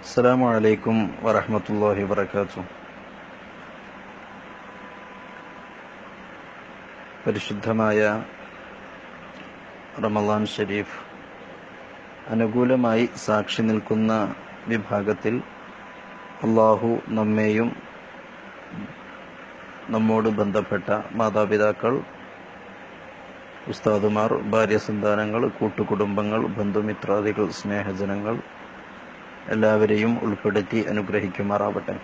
അസ്സാം വലൈക്കും വറഹമത്തല്ലാഹി വാത്തു പരിശുദ്ധമായ റമലാൻ ഷരീഫ് അനുകൂലമായി സാക്ഷി നിൽക്കുന്ന വിഭാഗത്തിൽ അള്ളാഹു നമ്മെയും നമ്മോട് ബന്ധപ്പെട്ട മാതാപിതാക്കൾ ഉസ്താദുമാർ ഭാര്യ സന്താനങ്ങൾ കൂട്ടുകുടുംബങ്ങൾ ബന്ധുമിത്രാദികൾ സ്നേഹജനങ്ങൾ എല്ലാവരെയും ഉൾപ്പെടുത്തി അനുഗ്രഹിക്കുമാറാവട്ടെ.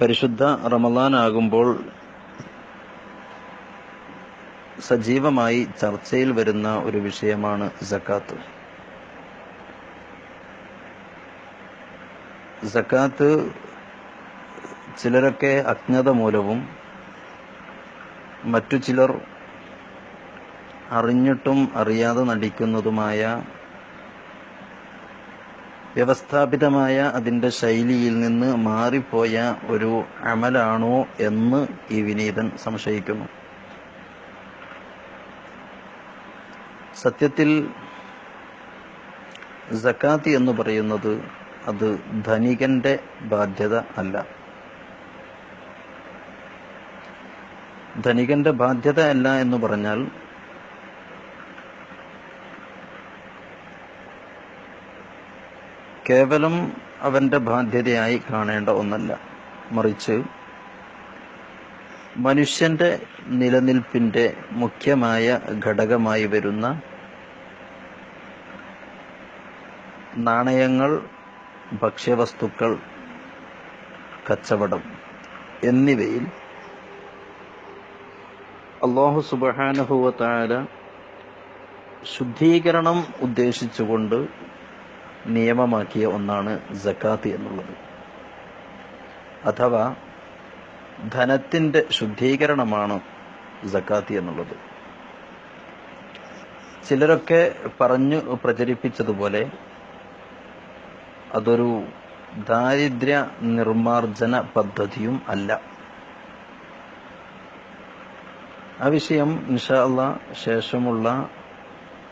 പരിശുദ്ധ റമലാൻ ആകുമ്പോൾ സജീവമായി ചർച്ചയിൽ വരുന്ന ഒരു വിഷയമാണ് സക്കാത്ത്. സക്കാത്ത് ചിലരൊക്കെ അജ്ഞത മൂലവും മറ്റു ചിലർ അറിഞ്ഞിട്ടും അറിയാതെ നടിക്കുന്നതുമായ വ്യവസ്ഥാപിതമായ അതിന്റെ ശൈലിയിൽ നിന്ന് മാറിപ്പോയ ഒരു അമലാണോ എന്ന് ഈ വിനീതൻ സംശയിക്കുന്നു. സത്യത്തിൽ സക്കാത്തി എന്ന് പറയുന്നത് അത് ധനികന്റെ ബാധ്യത അല്ല. ധനികന്റെ ബാധ്യത അല്ല എന്ന് പറഞ്ഞാൽ കേവലം അവന്റെ ബാധ്യതയായി കാണേണ്ട ഒന്നല്ല. മറിച്ച് മനുഷ്യന്റെ നിലനിൽപ്പിന്റെ മുഖ്യമായ ഘടകമായി വരുന്ന നാണയങ്ങൾ ഭക്ഷ്യവസ്തുക്കൾ കച്ചവടം എന്നിവയിൽ അള്ളാഹു സുബാനുഭവത്തായ ശുദ്ധീകരണം ഉദ്ദേശിച്ചുകൊണ്ട് നിയമമാക്കിയ ഒന്നാണ് ജക്കാത്ത് എന്നുള്ളത്. അഥവാ ധനത്തിന്റെ ശുദ്ധീകരണമാണ് ജക്കാത്ത് എന്നുള്ളത്. ചിലരൊക്കെ പറഞ്ഞു പ്രചരിപ്പിച്ചതുപോലെ അതൊരു ദാരിദ്ര്യ നിർമാർജന പദ്ധതിയും അല്ല. ആ വിഷയം ഇൻഷാ അള്ളാ ശേഷമുള്ള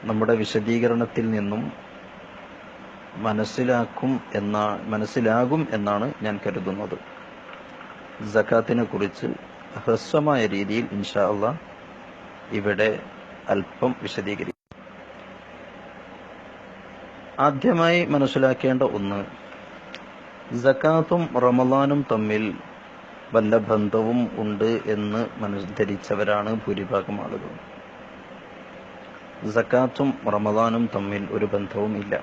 നമ്മുടെ വിശദീകരണത്തിൽ നിന്നും മനസ്സിലാക്കും എന്നാ മനസ്സിലാകും എന്നാണ് ഞാൻ കരുതുന്നത്. സക്കാത്തിനെ കുറിച്ച് ഹ്രസ്വമായ രീതിയിൽ ഇൻഷാ ഇവിടെ അല്പം വിശദീകരിക്കും. ആദ്യമായി മനസ്സിലാക്കേണ്ട ഒന്ന് സക്കാത്തും റമലാനും തമ്മിൽ വല്ല ബന്ധവും ഉണ്ട് എന്ന് മനസ് ധരിച്ചവരാണ് ഭൂരിഭാഗം ആളുകൾ സക്കാത്തും റമദാനും തമ്മിൽ ഒരു ബന്ധവും ഇല്ല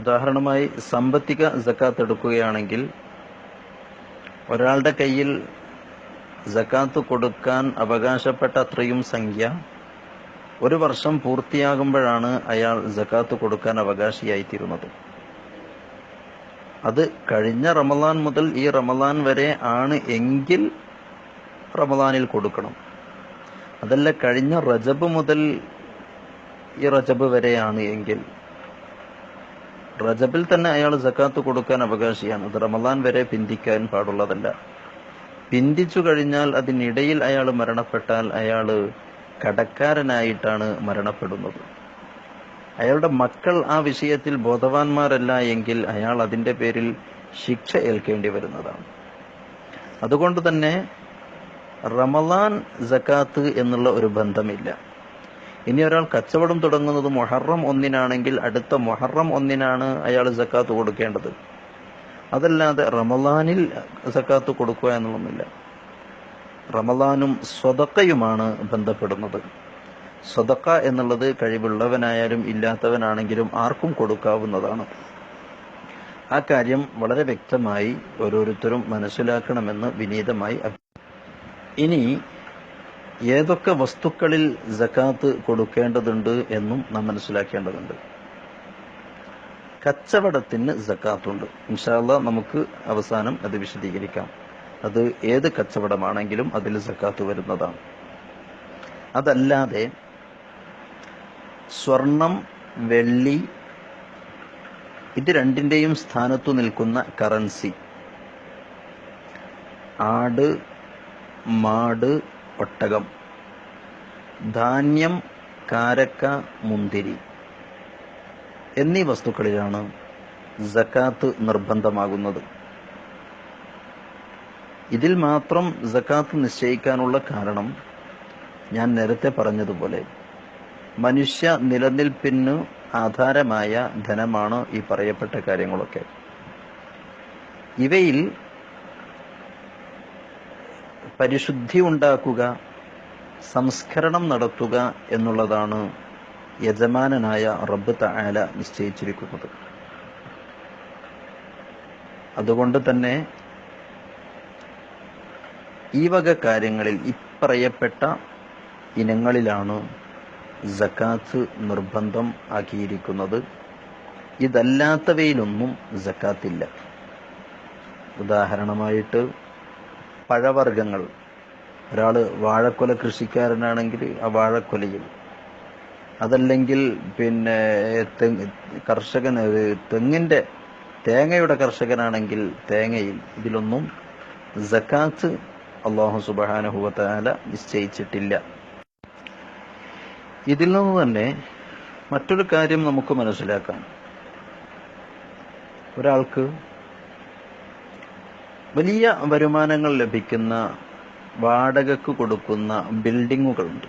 ഉദാഹരണമായി സാമ്പത്തിക ജക്കാത്ത് എടുക്കുകയാണെങ്കിൽ ഒരാളുടെ കയ്യിൽ ജക്കാത്ത് കൊടുക്കാൻ അവകാശപ്പെട്ട അത്രയും സംഖ്യ ഒരു വർഷം പൂർത്തിയാകുമ്പോഴാണ് അയാൾ ജക്കാത്ത് കൊടുക്കാൻ അവകാശിയായിത്തീരുന്നത്. അത് കഴിഞ്ഞ റമലാൻ മുതൽ ഈ റമലാൻ വരെ ആണ് എങ്കിൽ റമലാനിൽ കൊടുക്കണം. അതല്ല കഴിഞ്ഞ റജബ് മുതൽ ഈ റജബ് വരെയാണ് എങ്കിൽ റജബിൽ തന്നെ അയാൾ ജക്കാത്ത് കൊടുക്കാൻ അവകാശിയാണ്. അത് റമദാൻ വരെ പിന്തിക്കാൻ പാടുള്ളതല്ല. പിന്തിച്ചു കഴിഞ്ഞാൽ അതിനിടയിൽ അയാൾ മരണപ്പെട്ടാൽ അയാൾ കടക്കാരനായിട്ടാണ് മരണപ്പെടുന്നത്. അയാളുടെ മക്കൾ ആ വിഷയത്തിൽ ബോധവാന്മാരല്ല എങ്കിൽ അയാൾ അതിന്റെ പേരിൽ ശിക്ഷ ഏൽക്കേണ്ടി വരുന്നതാണ്. അതുകൊണ്ട് തന്നെ റമദാൻ ജക്കാത്ത് എന്നുള്ള ഒരു ബന്ധമില്ല. ഇനി ഒരാൾ കച്ചവടം തുടങ്ങുന്നത് മൊഹറം ഒന്നിനാണെങ്കിൽ അടുത്ത മൊഹറം ഒന്നിനാണ് അയാൾ സക്കാത്ത് കൊടുക്കേണ്ടത്. അതല്ലാതെ റമലാനിൽ സക്കാത്ത് കൊടുക്കുക എന്നുള്ളൊന്നുമില്ല. റമലാനും സ്വതക്കയുമാണ് ബന്ധപ്പെടുന്നത്. സ്വതക്ക എന്നുള്ളത് കഴിവുള്ളവനായാലും ഇല്ലാത്തവനാണെങ്കിലും ആർക്കും കൊടുക്കാവുന്നതാണ്. ആ കാര്യം വളരെ വ്യക്തമായി ഓരോരുത്തരും മനസ്സിലാക്കണമെന്ന് വിനീതമായി ഇനി ഏതൊക്കെ വസ്തുക്കളിൽ ജക്കാത്ത് കൊടുക്കേണ്ടതുണ്ട് എന്നും നാം മനസ്സിലാക്കേണ്ടതുണ്ട്. കച്ചവടത്തിന് ജക്കാത്തുണ്ട് ഇൻഷാല്ല നമുക്ക് അവസാനം അത് വിശദീകരിക്കാം. അത് ഏത് കച്ചവടമാണെങ്കിലും അതിൽ ജക്കാത്ത് വരുന്നതാണ്. അതല്ലാതെ സ്വർണം വെള്ളി ഇത് രണ്ടിന്റെയും സ്ഥാനത്തു നിൽക്കുന്ന കറൻസി ആട് മാട് ഒട്ടകം. ധാന്യം കാരക്ക മുന്തിരി എന്നീ വസ്തുക്കളിലാണ് ജക്കാത്ത് നിർബന്ധമാകുന്നത്. ഇതിൽ മാത്രം ജക്കാത്ത് നിശ്ചയിക്കാനുള്ള കാരണം ഞാൻ നേരത്തെ പറഞ്ഞതുപോലെ മനുഷ്യ നിലനിൽപ്പിന് ആധാരമായ ധനമാണ് ഈ പറയപ്പെട്ട കാര്യങ്ങളൊക്കെ. ഇവയിൽ പരിശുദ്ധി ഉണ്ടാക്കുക സംസ്കരണം നടത്തുക എന്നുള്ളതാണ് യജമാനനായ റബ്ബ് തായാല നിശ്ചയിച്ചിരിക്കുന്നത്. അതുകൊണ്ട് തന്നെ ഈ വക കാര്യങ്ങളിൽ ഇപ്പറയപ്പെട്ട ഇനങ്ങളിലാണ് ജക്കാത്ത് നിർബന്ധം ആക്കിയിരിക്കുന്നത്. ഇതല്ലാത്തവയിലൊന്നും ജക്കാത്തില്ല ഉദാഹരണമായിട്ട് പഴവർഗങ്ങൾ. ഒരാൾ വാഴക്കൊല കൃഷിക്കാരനാണെങ്കിൽ ആ വാഴക്കൊലയിൽ അതല്ലെങ്കിൽ പിന്നെ കർഷകൻ തെങ്ങിന്റെ തേങ്ങയുടെ കർഷകനാണെങ്കിൽ തേങ്ങയിൽ ഇതിലൊന്നും ജക്കാത്ത് അള്ളാഹു സുബാനുഭവത്താല നിശ്ചയിച്ചിട്ടില്ല. ഇതിൽ നിന്ന് തന്നെ മറ്റൊരു കാര്യം നമുക്ക് മനസ്സിലാക്കാം. ഒരാൾക്ക് വലിയ വരുമാനങ്ങൾ ലഭിക്കുന്ന വാടകക്ക് കൊടുക്കുന്ന ബിൽഡിങ്ങുകളുണ്ട്.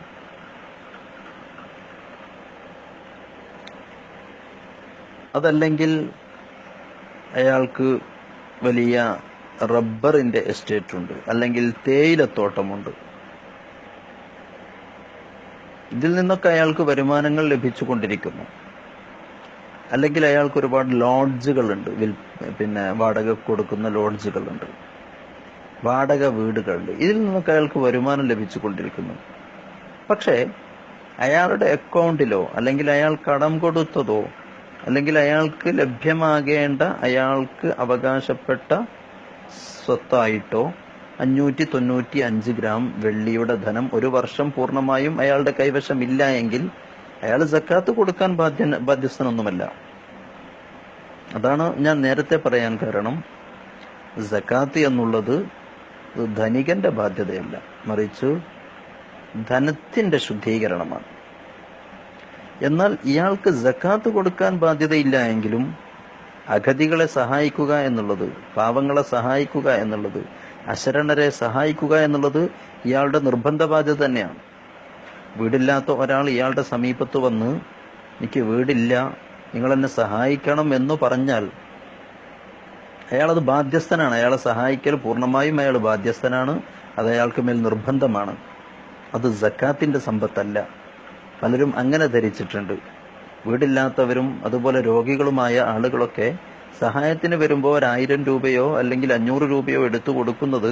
അതല്ലെങ്കിൽ അയാൾക്ക് വലിയ റബ്ബറിന്റെ എസ്റ്റേറ്റ് ഉണ്ട് അല്ലെങ്കിൽ തേയിലത്തോട്ടമുണ്ട്. ഇതിൽ നിന്നൊക്കെ അയാൾക്ക് വരുമാനങ്ങൾ ലഭിച്ചുകൊണ്ടിരിക്കുന്നു. അല്ലെങ്കിൽ അയാൾക്ക് ഒരുപാട് ലോഡ്ജുകളുണ്ട്. വിൽ പിന്നെ വാടക കൊടുക്കുന്ന ലോഡ്ജുകളുണ്ട്. വാടക വീടുകളുണ്ട്. ഇതിൽ നിന്നൊക്കെ അയാൾക്ക് വരുമാനം ലഭിച്ചുകൊണ്ടിരിക്കുന്നു. പക്ഷേ അയാളുടെ അക്കൗണ്ടിലോ അല്ലെങ്കിൽ അയാൾ കടം കൊടുത്തതോ അല്ലെങ്കിൽ അയാൾക്ക് ലഭ്യമാകേണ്ട അയാൾക്ക് അവകാശപ്പെട്ട സ്വത്തായിട്ടോ അഞ്ഞൂറ്റി തൊണ്ണൂറ്റി അഞ്ച് ഗ്രാം വെള്ളിയുടെ ധനം ഒരു വർഷം പൂർണമായും അയാളുടെ കൈവശം ഇല്ല എങ്കിൽ അയാൾ ജക്കാത്ത് കൊടുക്കാൻ ബാധ്യ ബാധ്യസ്ഥനൊന്നുമല്ല. അതാണ് ഞാൻ നേരത്തെ പറയാൻ കാരണം. ജക്കാത്ത് എന്നുള്ളത് ധനികന്റെ ബാധ്യതയല്ല. മറിച്ച് ധനത്തിന്റെ ശുദ്ധീകരണമാണ്. എന്നാൽ ഇയാൾക്ക് ജക്കാത്ത് കൊടുക്കാൻ ബാധ്യതയില്ല എങ്കിലും അഗതികളെ സഹായിക്കുക എന്നുള്ളത് പാവങ്ങളെ സഹായിക്കുക എന്നുള്ളത് അശരണരെ സഹായിക്കുക എന്നുള്ളത് ഇയാളുടെ നിർബന്ധ ബാധ്യത തന്നെയാണ്. വീടില്ലാത്ത ഒരാൾ ഇയാളുടെ സമീപത്ത് വന്ന് എനിക്ക് വീടില്ല നിങ്ങൾ എന്നെ സഹായിക്കണം എന്ന് പറഞ്ഞാൽ അയാളത് ബാധ്യസ്ഥനാണ്. അയാളെ സഹായിക്കൽ പൂർണമായും അയാൾ ബാധ്യസ്ഥനാണ്. അത് അയാൾക്ക് മേൽ നിർബന്ധമാണ്. അത് ജക്കാത്തിന്റെ സമ്പത്തല്ല. പലരും അങ്ങനെ ധരിച്ചിട്ടുണ്ട്. വീടില്ലാത്തവരും അതുപോലെ രോഗികളുമായ ആളുകളൊക്കെ സഹായത്തിന് വരുമ്പോൾ ഒരായിരം രൂപയോ അല്ലെങ്കിൽ അഞ്ഞൂറ് രൂപയോ എടുത്തു കൊടുക്കുന്നത്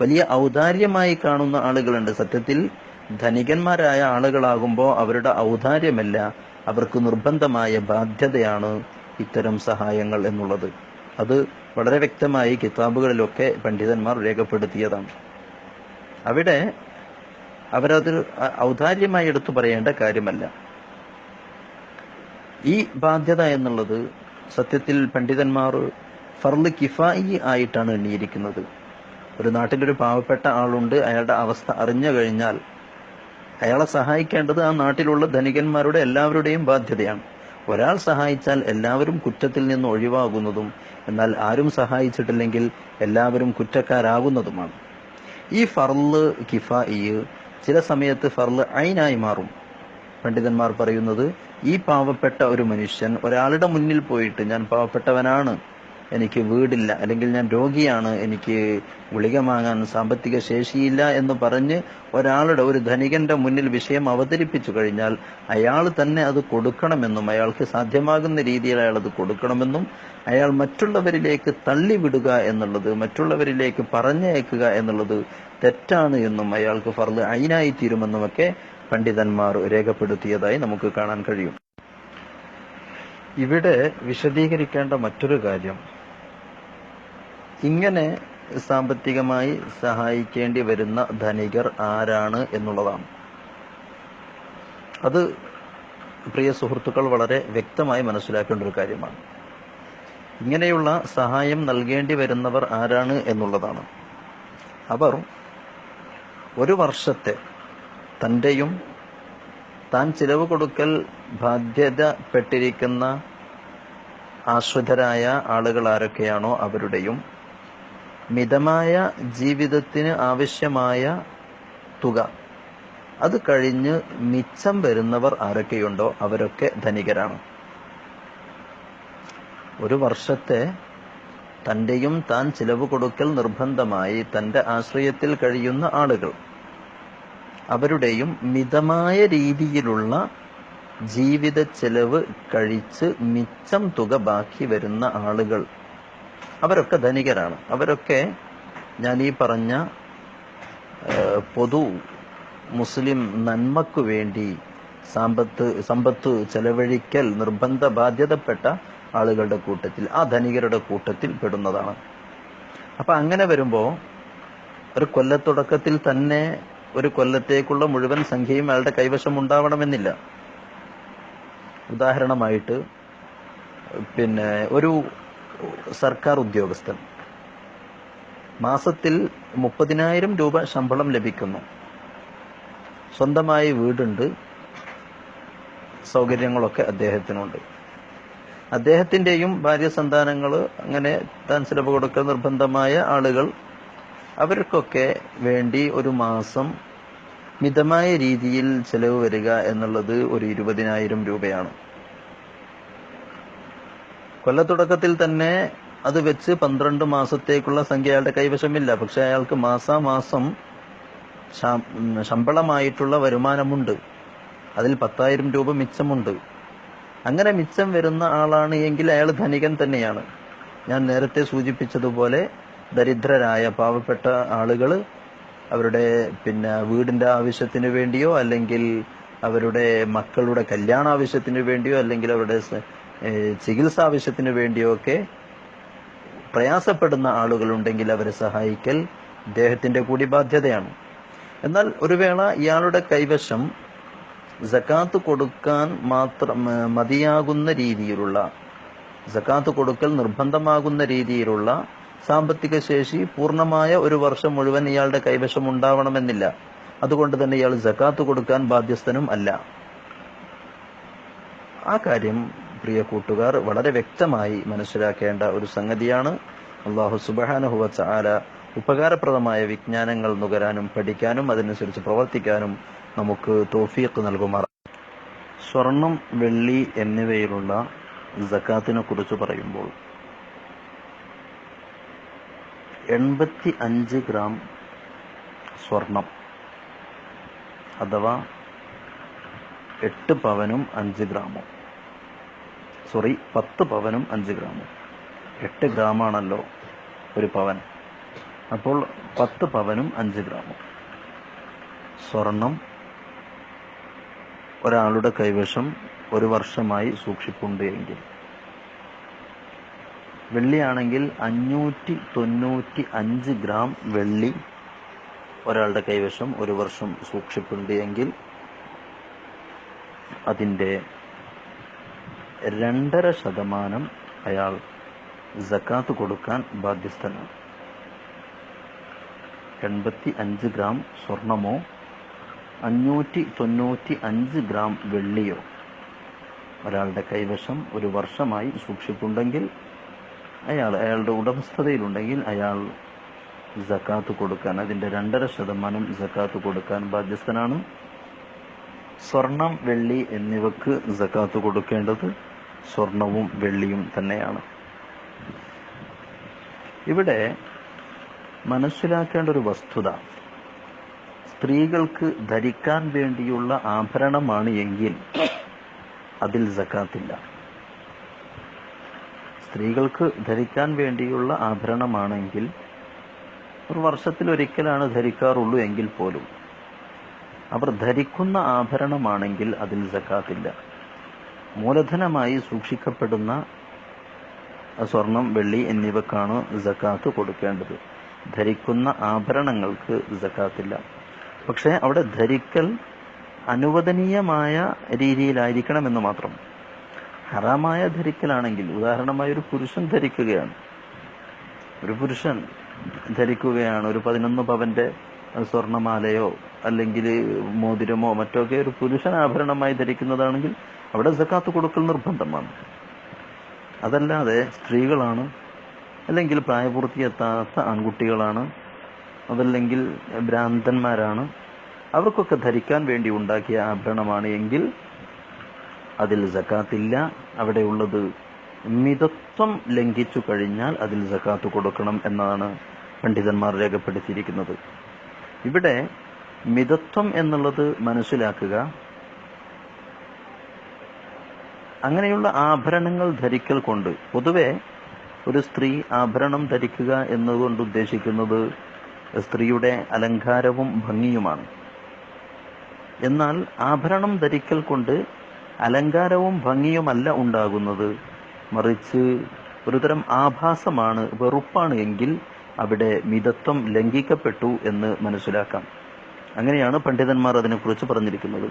വലിയ ഔദാര്യമായി കാണുന്ന ആളുകളുണ്ട്. സത്യത്തിൽ ധനികന്മാരായ ആളുകളാകുമ്പോൾ അവരുടെ ഔദാര്യമല്ല അവർക്ക് നിർബന്ധമായ ബാധ്യതയാണ് ഇത്തരം സഹായങ്ങൾ എന്നുള്ളത്. അത് വളരെ വ്യക്തമായി കിതാബുകളിലൊക്കെ പണ്ഡിതന്മാർ രേഖപ്പെടുത്തിയതാണ്. അവിടെ അവരത് ഔദാര്യമായി എടുത്തു പറയേണ്ട കാര്യമല്ല. ഈ ബാധ്യത എന്നുള്ളത് സത്യത്തിൽ പണ്ഡിതന്മാർ ഫർൾ കിഫായി ആയിട്ടാണ് എണ്ണിയിരിക്കുന്നത്. ഒരു നാട്ടിലൊരു പാവപ്പെട്ട ആളുണ്ട് അയാളുടെ അവസ്ഥ അറിഞ്ഞു കഴിഞ്ഞാൽ അയാളെ സഹായിക്കേണ്ടത് ആ നാട്ടിലുള്ള ധനികന്മാരുടെ എല്ലാവരുടെയും ബാധ്യതയാണ്. ഒരാൾ സഹായിച്ചാൽ എല്ലാവരും കുറ്റത്തിൽ നിന്ന് ഒഴിവാകുന്നതും എന്നാൽ ആരും സഹായിച്ചിട്ടില്ലെങ്കിൽ എല്ലാവരും കുറ്റക്കാരാകുന്നതുമാണ്. ഈ ഫർൾ കിഫായി ചില സമയത്ത് ഫർൾ ഐനായി മാറും. പണ്ഡിതന്മാർ പറയുന്നത് ഈ പാവപ്പെട്ട ഒരു മനുഷ്യൻ ഒരാളുടെ മുന്നിൽ പോയിട്ട് ഞാൻ പാവപ്പെട്ടവനാണ്. എനിക്ക് വീടില്ല അല്ലെങ്കിൽ ഞാൻ രോഗിയാണ് എനിക്ക് ഗുളിക വാങ്ങാൻ സാമ്പത്തിക ശേഷിയില്ല എന്ന് പറഞ്ഞ് ഒരാളുടെ ഒരു ധനികന്റെ മുന്നിൽ വിഷയം അവതരിപ്പിച്ചു കഴിഞ്ഞാൽ അയാൾ തന്നെ അത് കൊടുക്കണമെന്നും അയാൾക്ക് സാധ്യമാകുന്ന രീതിയിൽ അയാൾ അത് കൊടുക്കണമെന്നും അയാൾ മറ്റുള്ളവരിലേക്ക് തള്ളിവിടുക എന്നുള്ളത് മറ്റുള്ളവരിലേക്ക് പറഞ്ഞയക്കുക എന്നുള്ളത് തെറ്റാണ് എന്നും അയാൾക്ക് ഫർദ് അയിനായി തീരുമെന്നുമൊക്കെ പണ്ഡിതന്മാർ രേഖപ്പെടുത്തിയതായി നമുക്ക് കാണാൻ കഴിയും. ഇവിടെ വിശദീകരിക്കേണ്ട മറ്റൊരു കാര്യം ഇങ്ങനെ സാമ്പത്തികമായി സഹായിക്കേണ്ടി വരുന്ന ധനികർ ആരാണ് എന്നുള്ളതാണ്. അത് പ്രിയ സുഹൃത്തുക്കൾ വളരെ വ്യക്തമായി മനസ്സിലാക്കേണ്ട ഒരു കാര്യമാണ്. ഇങ്ങനെയുള്ള സഹായം നൽകേണ്ടി വരുന്നവർ ആരാണ് എന്നുള്ളതാണ്. അവർ ഒരു വർഷത്തെ തന്റെയും താൻ ചിലവ് കൊടുക്കൽ ബാധ്യതപ്പെട്ടിരിക്കുന്ന ആശ്രിതരായ ആളുകൾ ആരൊക്കെയാണോ അവരുടെയും മിതമായ ജീവിതത്തിന് ആവശ്യമായ തുക. അത് കഴിഞ്ഞ് മിച്ചം വരുന്നവർ ആരൊക്കെയുണ്ടോ അവരൊക്കെ ധനികരാണ്. ഒരു വർഷത്തെ തന്റെയും താൻ ചിലവ് കൊടുക്കൽ നിർബന്ധമായി തന്റെ ആശ്രയത്തിൽ കഴിയുന്ന ആളുകൾ. അവരുടെയും മിതമായ രീതിയിലുള്ള ജീവിത ചെലവ് കഴിച്ച് മിച്ചം തുക ബാക്കി വരുന്ന ആളുകൾ. അവരൊക്കെ ധനികരാണ്. അവരൊക്കെ ഞാൻ ഈ പറഞ്ഞ പൊതു മുസ്ലിം നന്മക്കു വേണ്ടി സമ്പത്ത് സമ്പത്ത് ചെലവഴിക്കൽ നിർബന്ധ ബാധ്യതപ്പെട്ട ആളുകളുടെ കൂട്ടത്തിൽ ആ ധനികരുടെ കൂട്ടത്തിൽ പെടുന്നതാണ്. അപ്പൊ അങ്ങനെ വരുമ്പോ ഒരു കൊല്ലത്തുടക്കത്തിൽ തന്നെ ഒരു കൊല്ലത്തേക്കുള്ള മുഴുവൻ സംഖ്യയും അയാളുടെ കൈവശം ഉണ്ടാവണമെന്നില്ല. ഉദാഹരണമായിട്ട് പിന്നെ ഒരു സർക്കാർ ഉദ്യോഗസ്ഥൻ. മാസത്തിൽ മുപ്പതിനായിരം രൂപ ശമ്പളം ലഭിക്കുന്നു. സ്വന്തമായി വീടുണ്ട്. സൗകര്യങ്ങളൊക്കെ അദ്ദേഹത്തിനുണ്ട്. അദ്ദേഹത്തിന്റെയും ഭാര്യ സന്താനങ്ങൾ അങ്ങനെ താൻ ചിലവ് കൊടുക്കൽ നിർബന്ധമായ ആളുകൾ അവർക്കൊക്കെ വേണ്ടി ഒരു മാസം മിതമായ രീതിയിൽ ചിലവ് വരിക എന്നുള്ളത് ഒരു ഇരുപതിനായിരം രൂപയാണ്. കൊല്ലത്തുടക്കത്തിൽ തന്നെ അത് വെച്ച് പന്ത്രണ്ട് മാസത്തേക്കുള്ള സംഖ്യ അയാളുടെ കൈവശമില്ല. പക്ഷെ അയാൾക്ക് മാസാമാസം ശമ്പളമായിട്ടുള്ള വരുമാനമുണ്ട്. അതിൽ പത്തായിരം രൂപ മിച്ചമുണ്ട്. അങ്ങനെ മിച്ചം വരുന്ന ആളാണ് എങ്കിൽ അയാൾ ധനികൻ തന്നെയാണ്. ഞാൻ നേരത്തെ സൂചിപ്പിച്ചതുപോലെ ദരിദ്രരായ പാവപ്പെട്ട ആളുകൾ അവരുടെ പിന്നെ വീടിന്റെ ആവശ്യത്തിന് വേണ്ടിയോ അല്ലെങ്കിൽ അവരുടെ മക്കളുടെ കല്യാണ ആവശ്യത്തിന് വേണ്ടിയോ അല്ലെങ്കിൽ അവരുടെ ചികിത്സ ആവശ്യത്തിന് വേണ്ടിയൊക്കെ പ്രയാസപ്പെടുന്ന ആളുകളുണ്ടെങ്കിൽ അവരെ സഹായിക്കൽ ഇദ്ദേഹത്തിന്റെ കൂടി ബാധ്യതയാണ്. എന്നാൽ ഒരു വേള ഇയാളുടെ കൈവശം സക്കാത്ത് കൊടുക്കാൻ മാത്രം മതിയാകുന്ന രീതിയിലുള്ള സക്കാത്ത് കൊടുക്കൽ നിർബന്ധമാകുന്ന രീതിയിലുള്ള സാമ്പത്തിക ശേഷി പൂർണമായ ഒരു വർഷം മുഴുവൻ ഇയാളുടെ കൈവശം ഉണ്ടാവണമെന്നില്ല. അതുകൊണ്ട് തന്നെ ഇയാൾ സക്കാത്ത് കൊടുക്കാൻ ബാധ്യസ്ഥനും അല്ല. ആ കാര്യം പ്രിയ കൂട്ടുകാർ വളരെ വ്യക്തമായി മനസ്സിലാക്കേണ്ട ഒരു സംഗതിയാണ് അള്ളാഹു സുബാനുഹുവ ചാല ഉപകാരപ്രദമായ വിജ്ഞാനങ്ങൾ നുകരാനും പഠിക്കാനും അതിനനുസരിച്ച് പ്രവർത്തിക്കാനും നമുക്ക് തോഫീക്ക് നൽകുമാറ. സ്വർണം വെള്ളി എന്നിവയിലുള്ള ജക്കാത്തിനെ കുറിച്ച് പറയുമ്പോൾ എൺപത്തി അഞ്ച് ഗ്രാം സ്വർണം അഥവാ എട്ട് പവനും അഞ്ച് ഗ്രാമും. സോറി പത്ത് പവനും അഞ്ച് ഗ്രാമും. എട്ട് ഗ്രാമാണല്ലോ ഒരു പവൻ. അപ്പോൾ പത്ത് പവനും അഞ്ച് ഗ്രാമും. സ്വർണം ഒരാളുടെ കൈവശം ഒരു വർഷമായി സൂക്ഷിപ്പുണ്ട് എങ്കിൽ വെള്ളിയാണെങ്കിൽ അഞ്ഞൂറ്റി തൊണ്ണൂറ്റി അഞ്ച് ഗ്രാം വെള്ളി ഒരാളുടെ കൈവശം ഒരു വർഷം സൂക്ഷിപ്പുണ്ട് എങ്കിൽ അതിന്റെ രണ്ടര ശതമാനം അയാൾ ജക്കാത്ത് കൊടുക്കാൻ ബാധ്യസ്ഥനാണ്. എൺപത്തി അഞ്ച് ഗ്രാം സ്വർണമോ അഞ്ഞൂറ്റി തൊണ്ണൂറ്റി അഞ്ച് ഗ്രാം വെള്ളിയോ. ഒരാളുടെ കൈവശം ഒരു വർഷമായി സൂക്ഷിപ്പുണ്ടെങ്കിൽ അയാൾ അയാളുടെ ഉടമസ്ഥതയിലുണ്ടെങ്കിൽ അയാൾ ജക്കാത്ത് കൊടുക്കാൻ അതിന്റെ രണ്ടര ശതമാനം ജക്കാത്ത് കൊടുക്കാൻ ബാധ്യസ്ഥനാണ്. സ്വർണം വെള്ളി എന്നിവക്ക് ജക്കാത്ത് കൊടുക്കേണ്ടത് സ്വർണവും വെള്ളിയും തന്നെയാണ്. ഇവിടെ മനസ്സിലാക്കേണ്ട ഒരു വസ്തുത സ്ത്രീകൾക്ക് ധരിക്കാൻ വേണ്ടിയുള്ള ആഭരണമാണ് എങ്കിൽ അതിൽ ജക്കാത്തില്ല സ്ത്രീകൾക്ക് ധരിക്കാൻ വേണ്ടിയുള്ള ആഭരണമാണെങ്കിൽ ഒരു വർഷത്തിൽ ഒരിക്കലാണ് ധരിക്കാറുള്ളൂ എങ്കിൽ പോലും. അവർ ധരിക്കുന്ന ആഭരണമാണെങ്കിൽ അതിൽ സക്കാത്തില്ല. മൂലധനമായി സൂക്ഷിക്കപ്പെടുന്ന സ്വർണം വെള്ളി എന്നിവക്കാണ് ജക്കാത്ത് കൊടുക്കേണ്ടത്. ധരിക്കുന്ന ആഭരണങ്ങൾക്ക് ജക്കാത്തില്ല പക്ഷേ അവിടെ ധരിക്കൽ അനുവദനീയമായ രീതിയിലായിരിക്കണം എന്ന് മാത്രം. ഹറാമായ ധരിക്കലാണെങ്കിൽ ഉദാഹരണമായി ഒരു പുരുഷൻ ധരിക്കുകയാണ്. ഒരു പുരുഷൻ ധരിക്കുകയാണ് ഒരു പതിനൊന്ന് പവന്റെ സ്വർണമാലയോ അല്ലെങ്കിൽ മോതിരമോ മറ്റോ ഒക്കെ ഒരു പുരുഷൻ ആഭരണമായി ധരിക്കുന്നതാണെങ്കിൽ അവിടെ സക്കാത്ത് കൊടുക്കൽ നിർബന്ധമാണ്. അതല്ലാതെ സ്ത്രീകളാണ് അല്ലെങ്കിൽ പ്രായപൂർത്തിയെത്താത്ത ആൺകുട്ടികളാണ് അതല്ലെങ്കിൽ ഭ്രാന്തന്മാരാണ് അവർക്കൊക്കെ ധരിക്കാൻ വേണ്ടി ഉണ്ടാക്കിയ ആഭരണമാണ് എങ്കിൽ അതിൽ ജക്കാത്തില്ല അവിടെയുള്ളത് മിതത്വം ലംഘിച്ചു കഴിഞ്ഞാൽ അതിൽ ജക്കാത്ത് കൊടുക്കണം എന്നാണ് പണ്ഡിതന്മാർ രേഖപ്പെടുത്തിയിരിക്കുന്നത്. ഇവിടെ മിതത്വം എന്നുള്ളത് മനസ്സിലാക്കുക അങ്ങനെയുള്ള ആഭരണങ്ങൾ ധരിക്കൽ കൊണ്ട് പൊതുവെ ഒരു സ്ത്രീ ആഭരണം ധരിക്കുക എന്നതുകൊണ്ട് ഉദ്ദേശിക്കുന്നത് സ്ത്രീയുടെ അലങ്കാരവും ഭംഗിയുമാണ്. എന്നാൽ ആഭരണം ധരിക്കൽ കൊണ്ട് അലങ്കാരവും ഭംഗിയുമല്ല ഉണ്ടാകുന്നത്. മറിച്ച് ഒരുതരം ആഭാസമാണ് വെറുപ്പാണ് എങ്കിൽ അവിടെ മിതത്വം ലംഘിക്കപ്പെട്ടു എന്ന് മനസ്സിലാക്കാം. അങ്ങനെയാണ് പണ്ഡിതന്മാർ അതിനെക്കുറിച്ച് പറഞ്ഞിരിക്കുന്നത്.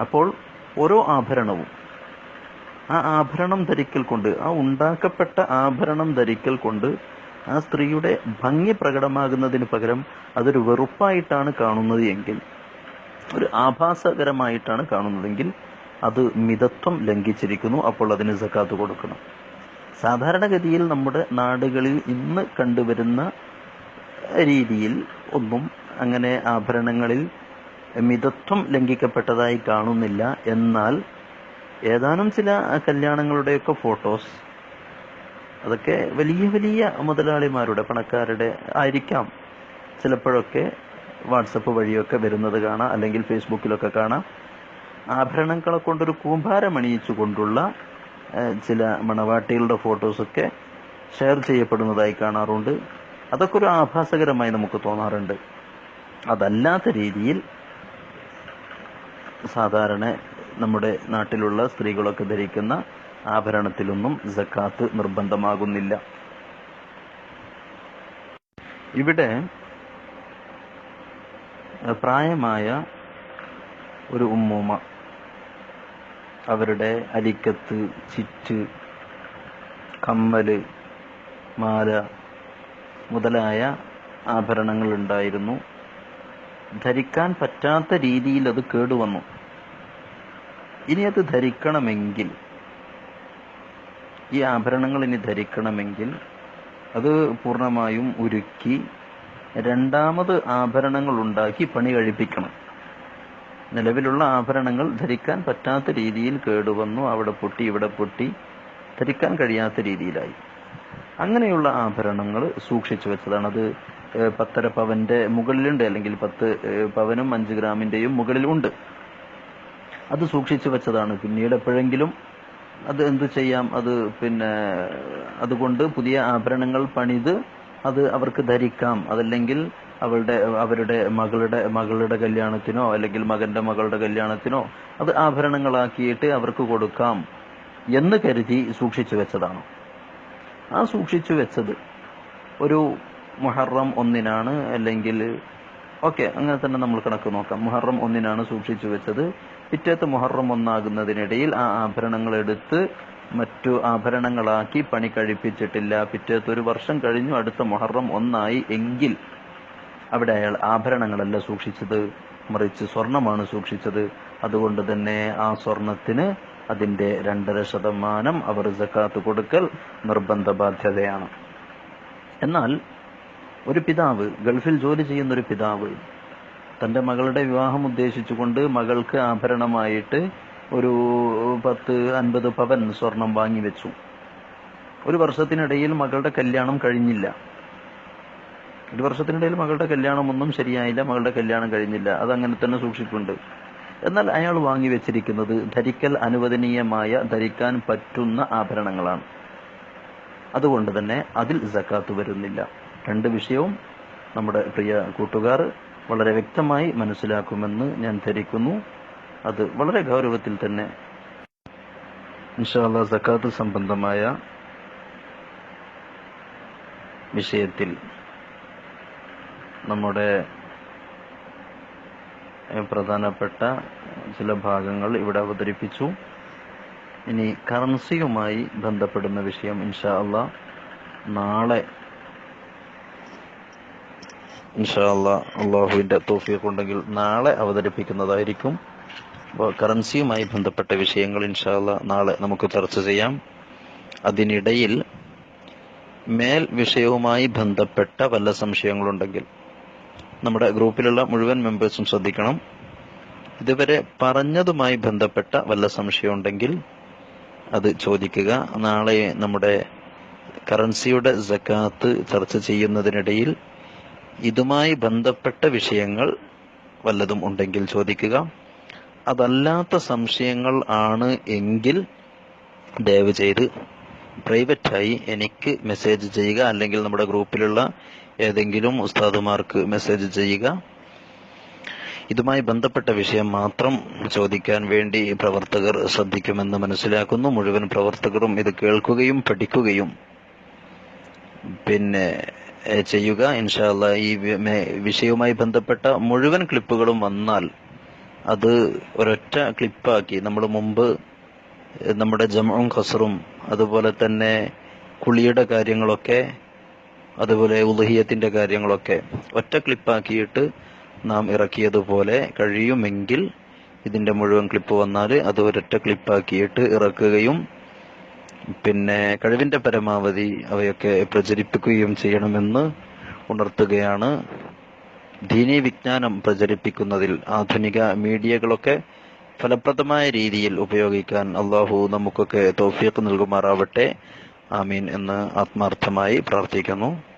അപ്പോൾ ഓരോ ആഭരണവും ആ ആഭരണം ധരിക്കൽ കൊണ്ട് ആ ഉണ്ടാക്കപ്പെട്ട ആഭരണം ധരിക്കൽ കൊണ്ട് ആ സ്ത്രീയുടെ ഭംഗി പ്രകടമാകുന്നതിന് പകരം അതൊരു വെറുപ്പായിട്ടാണ് കാണുന്നത് എങ്കിൽ ഒരു ആഭാസകരമായിട്ടാണ് കാണുന്നതെങ്കിൽ അത് മിതത്വം ലംഘിച്ചിരിക്കുന്നു അപ്പോൾ അതിന് സക്കാത്ത് കൊടുക്കണം. സാധാരണഗതിയിൽ നമ്മുടെ നാടുകളിൽ ഇന്ന് കണ്ടുവരുന്ന രീതിയിൽ ഒന്നും അങ്ങനെ ആഭരണങ്ങളിൽ മിതത്വം ലംഘിക്കപ്പെട്ടതായി കാണുന്നില്ല. എന്നാൽ ഏതാനും ചില കല്യാണങ്ങളുടെയൊക്കെ ഫോട്ടോസ്. അതൊക്കെ വലിയ വലിയ മുതലാളിമാരുടെ പണക്കാരുടെ ആയിരിക്കാം. ചിലപ്പോഴൊക്കെ വാട്സപ്പ് വഴിയൊക്കെ വരുന്നത് കാണാം അല്ലെങ്കിൽ ഫേസ്ബുക്കിലൊക്കെ കാണാം. ആഭരണങ്ങളെ കൊണ്ടൊരു കൂമ്പാരം അണിയിച്ചു കൊണ്ടുള്ള ചില മണവാട്ടികളുടെ ഫോട്ടോസൊക്കെ ഷെയർ ചെയ്യപ്പെടുന്നതായി കാണാറുണ്ട്. അതൊക്കെ ഒരു ആഭാസകരമായി നമുക്ക് തോന്നാറുണ്ട്. അതല്ലാത്ത രീതിയിൽ സാധാരണ നമ്മുടെ നാട്ടിലുള്ള സ്ത്രീകളൊക്കെ ധരിക്കുന്ന ആഭരണത്തിലൊന്നും ജക്കാത്ത് നിർബന്ധമാകുന്നില്ല. ഇവിടെ പ്രായമായ ഒരു ഉമ്മൂമ്മ അവരുടെ അരിക്കത്ത് ചിറ്റ് കമ്മൽ മാല മുതലായ ആഭരണങ്ങൾ ഉണ്ടായിരുന്നു ധരിക്കാൻ പറ്റാത്ത രീതിയിൽ അത് കേടുവന്നു. ഇനി അത് ധരിക്കണമെങ്കിൽ ഈ ആഭരണങ്ങൾ ഇനി ധരിക്കണമെങ്കിൽ അത് പൂർണമായും ഉരുക്കി രണ്ടാമത് ആഭരണങ്ങൾ ഉണ്ടാക്കി പണി കഴിപ്പിക്കണം. നിലവിലുള്ള ആഭരണങ്ങൾ ധരിക്കാൻ പറ്റാത്ത രീതിയിൽ കേടുവന്നു അവിടെ പൊട്ടി ഇവിടെ പൊട്ടി ധരിക്കാൻ കഴിയാത്ത രീതിയിലായി. അങ്ങനെയുള്ള ആഭരണങ്ങൾ സൂക്ഷിച്ചു വെച്ചതാണ്. അത് പത്തര പവന്റെ മുകളിലുണ്ട് അല്ലെങ്കിൽ പത്ത് പവനും അഞ്ച് ഗ്രാമിന്റെയും മുകളിലുണ്ട്. അത് സൂക്ഷിച്ചു വെച്ചതാണ്. പിന്നീട് എപ്പോഴെങ്കിലും അത് എന്ത് ചെയ്യാം? അത് പിന്നെ അതുകൊണ്ട് പുതിയ ആഭരണങ്ങൾ പണിത് അത് അവർക്ക് ധരിക്കാം. അതല്ലെങ്കിൽ അവളുടെ അവരുടെ മകളുടെ മകളുടെ കല്യാണത്തിനോ അല്ലെങ്കിൽ മകന്റെ മകളുടെ കല്യാണത്തിനോ അത് ആഭരണങ്ങളാക്കിയിട്ട് അവർക്ക് കൊടുക്കാം എന്ന് കരുതി സൂക്ഷിച്ചു വെച്ചതാണ്. ആ സൂക്ഷിച്ചു വെച്ചത് ഒരു മുഹറം ഒന്നിനാണ് അല്ലെങ്കിൽ ഓക്കെ അങ്ങനെ തന്നെ നമ്മൾ കണക്ക് നോക്കാം. മുഹറം ഒന്നിനാണ് സൂക്ഷിച്ചു വെച്ചത്. പിറ്റേത്ത് മുഹറം ഒന്നാകുന്നതിനിടയിൽ ആ ആഭരണങ്ങൾ എടുത്ത് മറ്റു ആഭരണങ്ങളാക്കി പണി കഴിപ്പിച്ചിട്ടില്ല. പിറ്റേത്ത് ഒരു വർഷം കഴിഞ്ഞു അടുത്ത മുഹറം ഒന്നായി എങ്കിൽ അവിടെ അയാൾ ആഭരണങ്ങളല്ല സൂക്ഷിച്ചത്. മറിച്ച് സ്വർണമാണ് സൂക്ഷിച്ചത്. അതുകൊണ്ട് തന്നെ ആ സ്വർണത്തിന് അതിന്റെ രണ്ടര ശതമാനം അവർ ജക്കാത്ത് കൊടുക്കൽ നിർബന്ധ ബാധ്യതയാണ്. എന്നാൽ ഒരു പിതാവ് ഗൾഫിൽ ജോലി ചെയ്യുന്ന ഒരു പിതാവ് തന്റെ മകളുടെ വിവാഹം ഉദ്ദേശിച്ചുകൊണ്ട് മകൾക്ക് ആഭരണമായിട്ട് ഒരു പത്ത് അൻപത് പവൻ സ്വർണം വാങ്ങി വെച്ചു. ഒരു വർഷത്തിനിടയിൽ മകളുടെ കല്യാണം കഴിഞ്ഞില്ല. ഒരു വർഷത്തിനിടയിൽ മകളുടെ കല്യാണം ഒന്നും ശരിയായില്ല മകളുടെ കല്യാണം കഴിഞ്ഞില്ല. അത് അങ്ങനെ തന്നെ സൂക്ഷിക്കുന്നുണ്ട് എന്നാൽ അയാൾ വാങ്ങി വെച്ചിരിക്കുന്നത് ധരിക്കൽ അനുവദനീയമായ ധരിക്കാൻ പറ്റുന്ന ആഭരണങ്ങളാണ്. അതുകൊണ്ട് തന്നെ അതിൽ ജക്കാത്ത് വരുന്നില്ല. രണ്ട് വിഷയവും നമ്മുടെ പ്രിയ കൂട്ടുകാർ വളരെ വ്യക്തമായി മനസ്സിലാക്കുമെന്ന് ഞാൻ ധരിക്കുന്നു. അത് വളരെ ഗൗരവത്തിൽ തന്നെ ഇൻഷാല്ല സക്കാത്ത് സംബന്ധമായ വിഷയത്തിൽ നമ്മുടെ പ്രധാനപ്പെട്ട ചില ഭാഗങ്ങൾ ഇവിടെ അവതരിപ്പിച്ചു. ഇനി കറൻസിയുമായി ബന്ധപ്പെടുന്ന വിഷയം ഇൻഷാ അല്ല നാളെ ഇൻഷാല്ല അള്ളാഹുവിന്റെ തോഫിയൊക്കെ ഉണ്ടെങ്കിൽ നാളെ അവതരിപ്പിക്കുന്നതായിരിക്കും. അപ്പോൾ കറൻസിയുമായി ബന്ധപ്പെട്ട വിഷയങ്ങൾ ഇൻഷാല്ല നാളെ നമുക്ക് ചർച്ച ചെയ്യാം. അതിനിടയിൽ മേൽ വിഷയവുമായി ബന്ധപ്പെട്ട വല്ല സംശയങ്ങളുണ്ടെങ്കിൽ നമ്മുടെ ഗ്രൂപ്പിലുള്ള മുഴുവൻ മെമ്പേഴ്സും ശ്രദ്ധിക്കണം. ഇതുവരെ പറഞ്ഞതുമായി ബന്ധപ്പെട്ട വല്ല സംശയമുണ്ടെങ്കിൽ അത് ചോദിക്കുക. നാളെ നമ്മുടെ കറൻസിയുടെ ജക്കാത്ത് ചർച്ച ചെയ്യുന്നതിനിടയിൽ ഇതുമായി ബന്ധപ്പെട്ട വിഷയങ്ങൾ വല്ലതും ഉണ്ടെങ്കിൽ ചോദിക്കുക. അതല്ലാത്ത സംശയങ്ങൾ ആണ് എങ്കിൽ ദയവ് ചെയ്ത് പ്രൈവറ്റായി എനിക്ക് മെസ്സേജ് ചെയ്യുക. അല്ലെങ്കിൽ നമ്മുടെ ഗ്രൂപ്പിലുള്ള ഏതെങ്കിലും ഉസ്താദുമാർക്ക് മെസ്സേജ് ചെയ്യുക. ഇതുമായി ബന്ധപ്പെട്ട വിഷയം മാത്രം ചോദിക്കാൻ വേണ്ടി പ്രവർത്തകർ ശ്രദ്ധിക്കുമെന്ന് മനസ്സിലാക്കുന്നു. മുഴുവൻ പ്രവർത്തകരും ഇത് കേൾക്കുകയും പഠിക്കുകയും. പിന്നെ ചെയ്യുക. ഇൻഷാല്ല ഈ വിഷയവുമായി ബന്ധപ്പെട്ട മുഴുവൻ ക്ലിപ്പുകളും വന്നാൽ അത് ഒരൊറ്റ ക്ലിപ്പാക്കി നമ്മൾ മുമ്പ് നമ്മുടെ ജമും ഖസറും അതുപോലെ തന്നെ കുളിയുടെ കാര്യങ്ങളൊക്കെ അതുപോലെ ഉലഹിയത്തിന്റെ കാര്യങ്ങളൊക്കെ ഒറ്റ ക്ലിപ്പാക്കിയിട്ട് നാം ഇറക്കിയതുപോലെ കഴിയുമെങ്കിൽ ഇതിന്റെ മുഴുവൻ ക്ലിപ്പ് വന്നാൽ അത് ഒരൊറ്റ ക്ലിപ്പാക്കിയിട്ട് ഇറക്കുകയും പിന്നെ കഴിവിന്റെ പരമാവധി അവയൊക്കെ പ്രചരിപ്പിക്കുകയും ചെയ്യണമെന്ന് ഉണർത്തുകയാണ്. ദീനീ വിജ്ഞാനം പ്രചരിപ്പിക്കുന്നതിൽ ആധുനിക മീഡിയകളൊക്കെ ഫലപ്രദമായ രീതിയിൽ ഉപയോഗിക്കാൻ അള്ളാഹു നമുക്കൊക്കെ തൗഫീഖ് നൽകുമാറാവട്ടെ. ആമീൻ എന്ന് ആത്മാർത്ഥമായി പ്രാർത്ഥിക്കുന്നു.